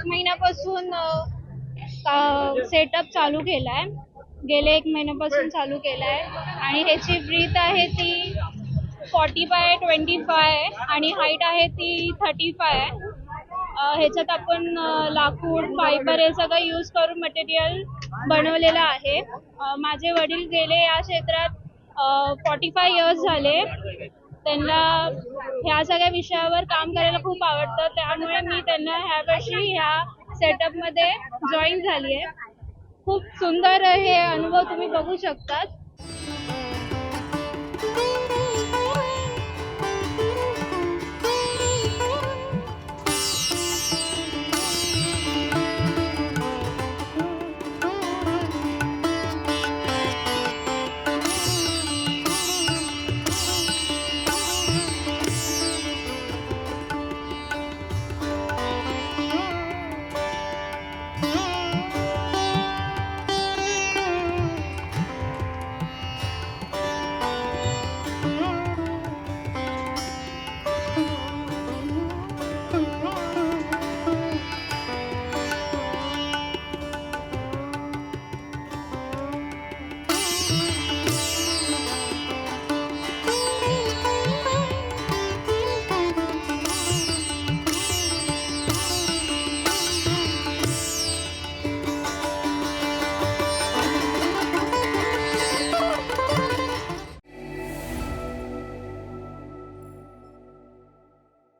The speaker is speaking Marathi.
एक महिन्यापासून सेटअप चालू केलाय. गेले एक महिन्यापासून चालू केलाय. आणि ह्याची ब्रीथ आहे ती फॉर्टी फाय ट्वेंटी फाय आणि हाईट आहे ती थर्टी फाय ह्याच्यात आपण लाकूड फायबर हे सगळं यूज करून मटेरियल बनवलेलं आहे. माझे वडील गेले या क्षेत्रात फॉर्टी फाय इयर्स झाले. त्यांना ह्या सगळ्या विषयावर काम करायला खूप आवडतं. त्यामुळे मी त्यांना ह्या वर्षी ह्या सेटअपमध्ये जॉईन झाली आहे खूप सुंदर हे अनुभव तुम्ही बघू शकतात.